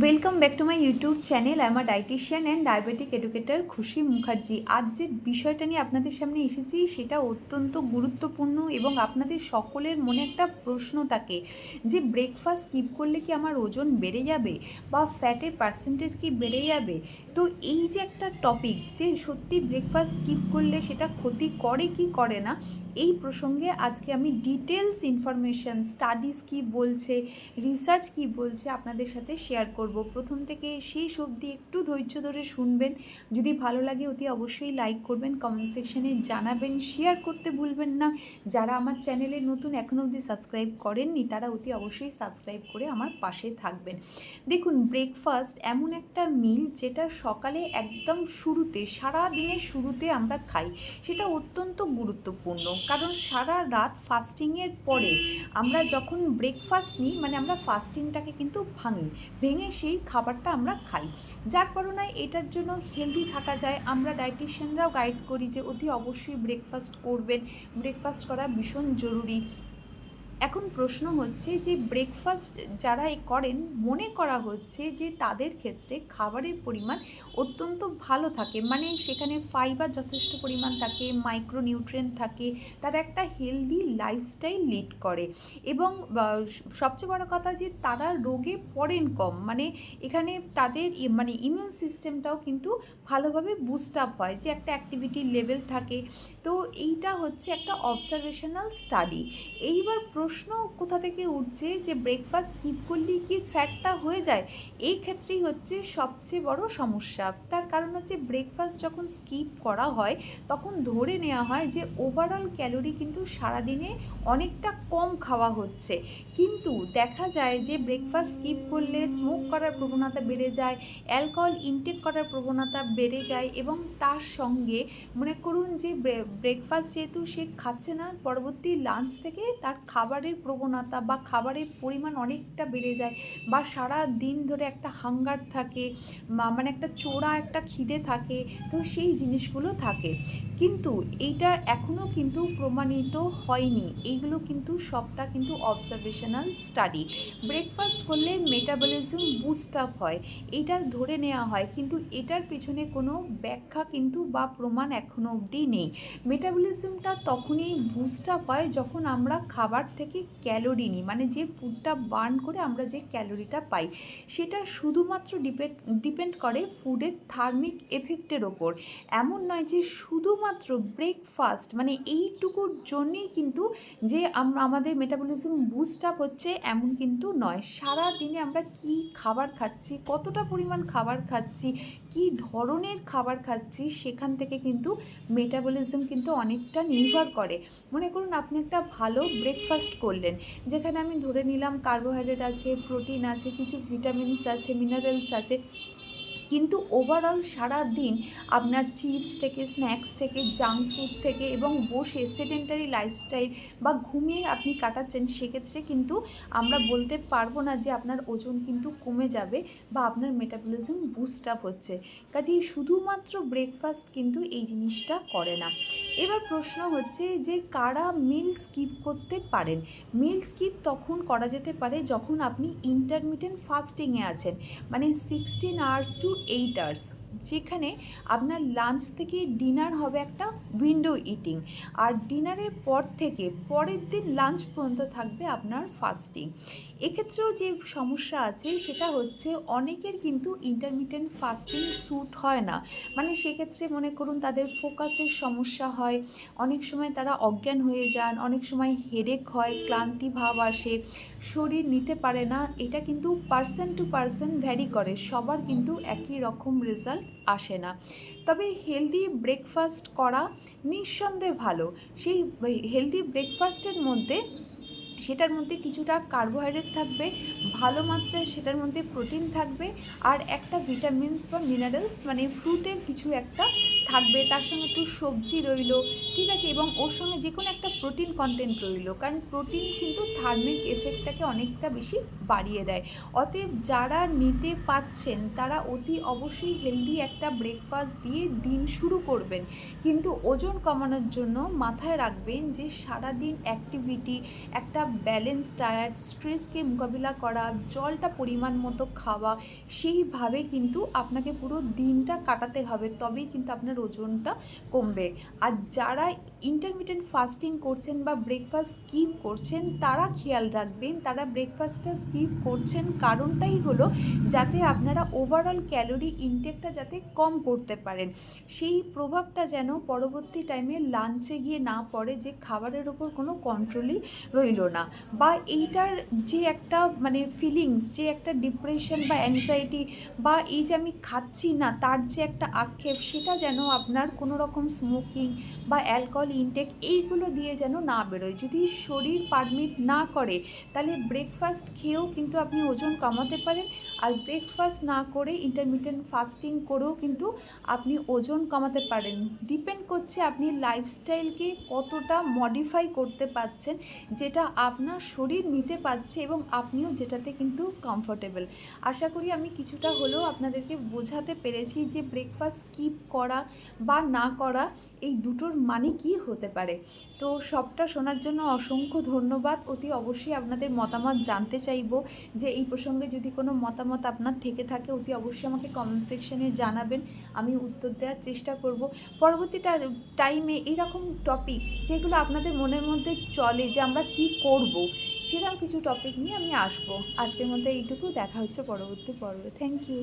Welcome back to my YouTube channel I am a dietitian and diabetic educator Khushi Mukherjee আজ যে বিষয়টা নিয়ে আপনাদের সামনে এসেছি, সেটা অত্যন্ত গুরুত্বপূর্ণ এবং আপনাদের সকলের মনে একটা প্রশ্ন থাকে যে ব্রেকফাস্ট স্কিপ করলে কি আমার ওজন বেড়ে যাবে বা ফ্যাটের পার্সেন্টেজ কি বেড়ে যাবে? তো এই যে একটা টপিক যে, সত্যি ব্রেকফাস্ট স্কিপ করলে সেটা ক্ষতি করে কি করে না? এই প্রসঙ্গে আজকে আমি ডিটেলস ইনফরমেশন স্টাডিজ কি বলছে রিসার্চ কি বলছে আপনাদের সাথে শেয়ার করব। প্রথম থেকে শেষ অবধি একটু ধৈর্য ধরে শুনবেন। যদি ভালো লাগে অতি অবশ্যই লাইক করবেন কমেন্ট সেকশনে জানাবেন শেয়ার করতে ভুলবেন না। যারা আমার চ্যানেলে নতুন এখনও অবধি সাবস্ক্রাইব করেননি, তারা অতি অবশ্যই সাবস্ক্রাইব করে আমার পাশে থাকবেন। দেখুন ব্রেকফাস্ট এমন একটা মিল যেটা সকালে একদম শুরুতে সারা দিনের শুরুতে আমরা খাই। সেটা অত্যন্ত গুরুত্বপূর্ণ। কারণ সারা রাত ফাস্টিংয়ের পরে আমরা যখন ব্রেকফাস্ট নিই মানে আমরা ফাস্টিংটাকে কিন্তু ভাঙি। ভেঙে সেই খাবারটা আমরা খাই। যার কারণে এটার জন্য হেলদি থাকা যায়। আমরা ডায়েটিশিয়ানরাও গাইড করি যে অতি অবশ্যই ব্রেকফাস্ট করবেন। ব্রেকফাস্ট করা ভীষণ জরুরি। এখন প্রশ্ন হচ্ছে যে ব্রেকফাস্ট যারা করেন, মনে করা হচ্ছে যে তাদের ক্ষেত্রে খাবারের পরিমাণ অত্যন্ত ভালো থাকে। মানে সেখানে ফাইবার যথেষ্ট পরিমাণ থাকে মাইক্রোনিউট্রিয়েন্ট থাকে, তারা একটা হেলদি লাইফস্টাইল লিড করে। এবং সবচেয়ে বড় কথা যে তারা রোগে পড়েন কম। মানে এখানে তাদের মানে ইমিউন সিস্টেমটাও কিন্তু ভালোভাবে বুস্ট আপ হয়, যে একটা অ্যাক্টিভিটি লেভেল থাকে। তো এইটা হচ্ছে একটা অবজারভেশনাল স্টাডি এইবার কোথা থেকে উঠছে যে ব্রেকফাস্ট স্কিপ করলেই কি ফ্যাটটা হয়ে যায়? এই ক্ষেত্রেই হচ্ছে সবচেয়ে বড় সমস্যা। তার কারণ হচ্ছে ব্রেকফাস্ট যখন স্কিপ করা হয়, তখন ধরে নেওয়া হয় যে ওভারঅল ক্যালোরি কিন্তু সারাদিনে অনেকটা কম খাওয়া হচ্ছে। কিন্তু দেখা যায় যে ব্রেকফাস্ট স্কিপ করলে স্মোক করার প্রবণতা বেড়ে যায় অ্যালকোহল ইনটেক করার প্রবণতা বেড়ে যায় এবং তার সঙ্গে মনে করুন যে ব্রেকফাস্ট যেহেতু সে খাচ্ছে না, পরবর্তী লাঞ্চ থেকে তার খাবারের প্রবণতা বা খাবারের পরিমাণ অনেকটা বেড়ে যায় বা সারা দিন ধরে একটা হাঙ্গার থাকে মানে একটা চোরা, একটা খিদে থাকে, তো সেই জিনিসগুলো থাকে। কিন্তু এইটা এখনও কিন্তু প্রমাণিত হয়নি। এইগুলো কিন্তু সবটা কিন্তু অবজারভেশনাল স্টাডি ব্রেকফাস্ট করলে মেটাবলিজম বুস্ট আপ হয়, এটা ধরে নেওয়া হয়। কিন্তু এটার পেছনে কোনো ব্যাখ্যা কিন্তু বা প্রমাণ এখনও অবধি নেই। মেটাবলিজমটা তখনই বুস্ট আপ হয় যখন আমরা খাবার থেকে ক্যালোরি নিই মানে যে ফুডটা বার্ন করে আমরা যে ক্যালোরিটা পাই, সেটা শুধুমাত্র ডিপেন্ড ডিপেন্ড করে ফুডের থার্মিক এফেক্টের ওপর। এমন নয় যে শুধুমাত্র ব্রেকফাস্ট মানে এইটুকুর জন্যেই কিন্তু যে আমরা আমাদের মেটাবলিজম বুস্ট আপ হচ্ছে, এমন কিন্তু নয়। সারা দিনে আমরা কি খাবার খাচ্ছি, কতটা পরিমাণ খাবার খাচ্ছি, কি ধরনের খাবার খাচ্ছি, সেখান থেকে কিন্তু মেটাবলিজম কিন্তু অনেকটা নির্ভর করে। মনে করুন, আপনি একটা ভালো ব্রেকফাস্ট করলেন। যেখানে আমি ধরে নিলাম কার্বোহাইড্রেট আছে, প্রোটিন আছে, কিছু ভিটামিনস আছে, মিনারেলস আছে। কিন্তু ওভারঅল সারা দিন আপনার চিপস থেকে, স্ন্যাক্স থেকে, জাঙ্ক ফুড থেকে এবং বসে সেডেন্টারি লাইফস্টাইল বা ঘুমিয়ে আপনি কাটাচ্ছেন, সেক্ষেত্রে কিন্তু আমরা বলতে পারব না যে আপনার ওজন কিন্তু কমে যাবে বা আপনার মেটাবলিজম বুস্ট আপ হচ্ছে। কাজেই শুধুমাত্র ব্রেকফাস্ট কিন্তু এই জিনিসটা করে না। এবার প্রশ্ন হচ্ছে যে কারা মিল স্কিপ করতে পারেন? মিল স্কিপ তখন করা যেতে পারে যখন আপনি ইন্টারমিডিয়েন্ট ফাস্টিংয়ে আছেন মানে sixteen hours to eight hours যেখানে আপনার লাঞ্চ থেকে ডিনার হবে একটা উইন্ডো ইটিং আর ডিনারের পর থেকে পরের দিন লাঞ্চ পর্যন্ত থাকবে আপনার ফাস্টিং এক্ষেত্রেও যে সমস্যা আছে সেটা হচ্ছে অনেকের কিন্তু ইন্টারমিডিয়েন্ট ফাস্টিং স্যুট হয় না। মানে সেক্ষেত্রে মনে করুন তাদের ফোকাসের সমস্যা হয়। অনেক সময় তারা অজ্ঞান হয়ে যান, অনেক সময় হেডেক হয়, ক্লান্তি ভাব আসে, শরীর নিতে পারে না। এটা কিন্তু পার্সন টু পার্সন ভ্যারি করে। সবার কিন্তু একই রকম রেজাল্ট আসে না। তবে হেলদি ব্রেকফাস্ট করা নিঃসন্দেহে ভালো। সেই হেলদি ব্রেকফাস্টের মধ্যে, সেটার মধ্যে কিছুটা কার্বোহাইড্রেট থাকবে, ভালো মাত্রায় সেটার মধ্যে প্রোটিন থাকবে, আর একটা ভিটামিনস বা মিনারেলস মানে ফ্রুটের কিছু একটা থাকবে, তার সঙ্গে একটু সবজি রইল, ঠিক আছে? এবং ওর সঙ্গে যে কোনো একটা প্রোটিন কন্টেন্ট রইল, কারণ প্রোটিন কিন্তু থার্মিক এফেক্টটাকে অনেকটা বেশি বাড়িয়ে দেয়। অতএব যারা নিতে পাচ্ছেন, তারা অতি অবশ্যই হেলদি একটা ব্রেকফাস্ট দিয়ে দিন শুরু করবেন। কিন্তু ওজন কমানোর জন্য মাথায় রাখবেন যে সারাদিন অ্যাক্টিভিটি একটা ব্যালেন্স ডায়েট স্ট্রেসকে মোকাবিলা করা, জলটা পরিমাণ মতো খাওয়া, সেইভাবে কিন্তু আপনাকে পুরো দিনটা কাটাতে হবে। তবেই কিন্তু আপনার ওজনটা কমবে। আর যারা ইন্টারমিডিয়েন্ট ফাস্টিং করছেন বা ব্রেকফাস্ট স্কিপ করছেন, তারা খেয়াল রাখবেন, তারা ব্রেকফাস্টটা স্কিপ করছেন কারণটাই হলো যাতে আপনারা ওভারঅল ক্যালোরি ইনটেকটা যাতে কম করতে পারেন। সেই প্রভাবটা যেন পরবর্তী টাইমে লাঞ্চে গিয়ে না পড়ে যে খাবারের ওপর কোনো কন্ট্রোলই রইল না। বা এইটার যে একটা মানে ফিলিংস যে একটা ডিপ্রেশন বা অ্যাংজাইটি বা এই যে আমি খাচ্ছি না, তার যে একটা আক্ষেপ, সেটা যেন আপনার কোনো রকম স্মোকিং বা অ্যালকোহল ইনটেক এইগুলো দিয়ে যেন না বেরোয়। যদি শরীর পারমিট না করে, তাহলে ব্রেকফাস্ট খেয়েও কিন্তু আপনি ওজন কমাতে পারেন। আর ব্রেকফাস্ট না করে ইন্টারমিডিয়েন্ট ফাস্টিং করেও কিন্তু আপনি ওজন কমাতে পারেন। ডিপেন্ড করছে আপনি লাইফস্টাইলকে কতটা মডিফাই করতে পারছেন, যেটা আপনার শরীর নিতে পারছে এবং আপনিও যেটাতে কিন্তু কমফোর্টেবল আশা করি আমি কিছুটা হলেও আপনাদেরকে বোঝাতে পেরেছি যে ব্রেকফাস্ট স্কিপ করা বা না করা এই দুটোর মানে কি হতে পারে? তো সবটা শোনার জন্য অসংখ্য ধন্যবাদ। অতি অবশ্যই আপনাদের মতামত জানতে চাইব যে এই প্রসঙ্গে যদি কোনো মতামত আপনার থেকে থাকে, অতি অবশ্যই আমাকে কমেন্ট সেকশনে জানাবেন। আমি উত্তর দেওয়ার চেষ্টা করব। পরবর্তী টাইমে এরকম টপিক যেগুলো আপনাদের মনের মধ্যে চলে যে আমরা কি করব সেরকম কিছু টপিক নিয়ে আমি আসব। আজকের মধ্যে এইটুকু। দেখা হচ্ছে পরবর্তী পর্বে। Thank you